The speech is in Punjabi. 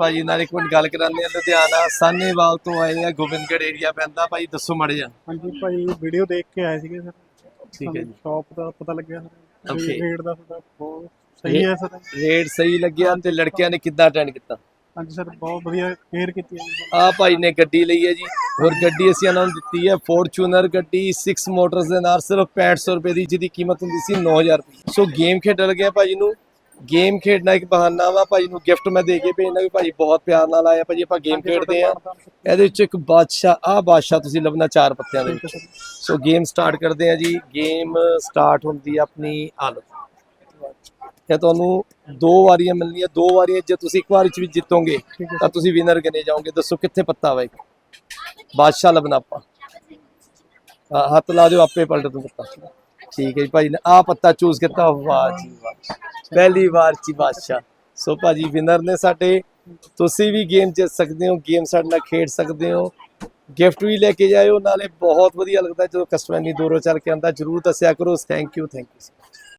ਭਾਜੀ ਨਾਲ ਇੱਕ ਮਿੰਟ ਗੱਲ ਕਰਾਉਂਦੇ ਆ ਲੁਧਿਆਣਾ ਸਾਨੇਵਾਲ ਤੋਂ ਆਏ ਆ ਗੋਬਿੰਦਗੜ੍ਹ ਏਰੀਆ ਪੈਂਦਾ ਭਾਈ ਦੱਸੋ ਮੜ ਜਾ ਹਾਂਜੀ ਭਾਈ ਵੀਡੀਓ ਦੇਖ ਕੇ ਆਏ ਸੀਗੇ ਸਰ। ਠੀਕ ਹੈ ਜੀ। ਸ਼ਾਪ ਦਾ ਪਤਾ ਲੱਗਿਆ ਸਰ। Okay. ਰੇਟ ਦਾ ਤੁਹਾਡਾ ਬਹੁਤ ਸਹੀ ਹੈ ਸਰ। ਰੇਟ ਸਹੀ ਲੱਗਿਆ ਤੇ ਲੜਕਿਆਂ ਨੇ ਕਿੱਦਾਂ ਅਟੈਂਡ ਕੀਤਾ? ਹਾਂਜੀ ਸਰ ਬਹੁਤ ਵਧੀਆ ਕੇਅਰ ਕੀਤੀ ਹੈ ਜੀ। ਆ ਭਾਈ ਨੇ ਗੱਡੀ ਲਈ ਹੈ ਜੀ। ਹੋਰ ਗੱਡੀ ਅਸੀਂ ਇਹਨਾਂ ਨੂੰ ਦਿੱਤੀ ਹੈ ਫੋਰਚੂਨਰ ਗੱਡੀ 6 ਮੋਟਰਸ ਦੇ ਨਾਲ ਸਿਰਫ 6500 ਰੁਪਏ ਦੀ ਜਿਹਦੀ ਕੀਮਤ ਹੁੰਦੀ ਸੀ 9000 ਰੁਪਏ। ਸੋ ਗੇਮ ਖੇਡਣ ਲੱਗਿਆ ਭਾਜੀ ਨੂੰ। ਗੇਮ ਖੇਡਣਾ ਇੱਕ ਬਹਾਨਾ ਵਾ ਭਾਜੀ ਨੂੰ ਗਿਫਟ ਮੈਂ ਦੇ ਕੇ ਭੇਜਣਾ ਵੀ ਭਾਜੀ ਬਹੁਤ ਪਿਆਰ ਨਾਲ ਆਇਆ ਭਾਜੀ ਆਪਾਂ ਗੇਮ ਖੇਡਦੇ ਆ ਇਹਦੇ ਵਿੱਚ ਇੱਕ ਬਾਦਸ਼ਾਹ ਆ ਬਾਦਸ਼ਾਹ ਤੁਸੀਂ ਲੱਭਣਾ ਚਾਰ ਪੱਤਿਆਂ ਦੇ ਵਿੱਚ। ਸੋ ਗੇਮ ਸਟਾਰਟ ਕਰਦੇ ਆ ਜੀ। ਗੇਮ ਸਟਾਰਟ ਹੁੰਦੀ ਆ ਆਪਣੀ ਆਲੋ। ਇਹ ਤੁਹਾਨੂੰ ਦੋ ਵਾਰੀਆਂ ਮਿਲਣੀਆਂ ਦੋ ਵਾਰੀਆਂ ਜੇ ਤੁਸੀਂ ਇੱਕ ਵਾਰੀ ਚ ਵੀ ਜਿੱਤੋਗੇ ਤਾਂ ਤੁਸੀਂ ਵਿਨਰ ਗਨੇ ਜਾਓਗੇ। ਦੱਸੋ ਕਿੱਥੇ ਪੱਤਾ ਵਾ ਇੱਕ? ਬਾਦਸ਼ਾਹ ਲੱਭਣਾ ਆਪਾਂ। ਹੱਥ ਲਾ ਦਿਓ ਆਪੇ ਪਲਟ ਦੂ ਪੱਤਾ। ਠੀਕ ਹੈ ਜੀ ਭਾਜੀ ਨੇ ਆ ਪੱਤਾ ਚੂਜ਼ ਕੀਤਾ। ਵਾਹ ਜੀ ਵਾਹ ਪਹਿਲੀ ਵਾਰ ਚ ਬਾਦਸ਼ਾਹ। ਸੋ ਭਾਜੀ ਵਿਨਰ ਨੇ ਸਾਡੇ, ਤੁਸੀਂ ਵੀ ਗੇਮ ਜਿੱਤ ਸਕਦੇ ਹੋ ਗੇਮ ਸਾਡੇ ਨਾਲ ਖੇਡ ਸਕਦੇ ਹੋ। ਗਿਫਟ ਵੀ ਲੈ ਕੇ ਜਾਇਓ, ਨਾਲੇ ਬਹੁਤ ਵਧੀਆ ਲੱਗਦਾ ਜਦੋਂ ਕਸਟਮਰ ਇੰਨੀ ਦੂਰੋਂ ਚੱਲ ਕੇ ਆਂਦਾ ਜਰੂਰ ਦੱਸਿਆ ਕਰੋ। Thank you thank you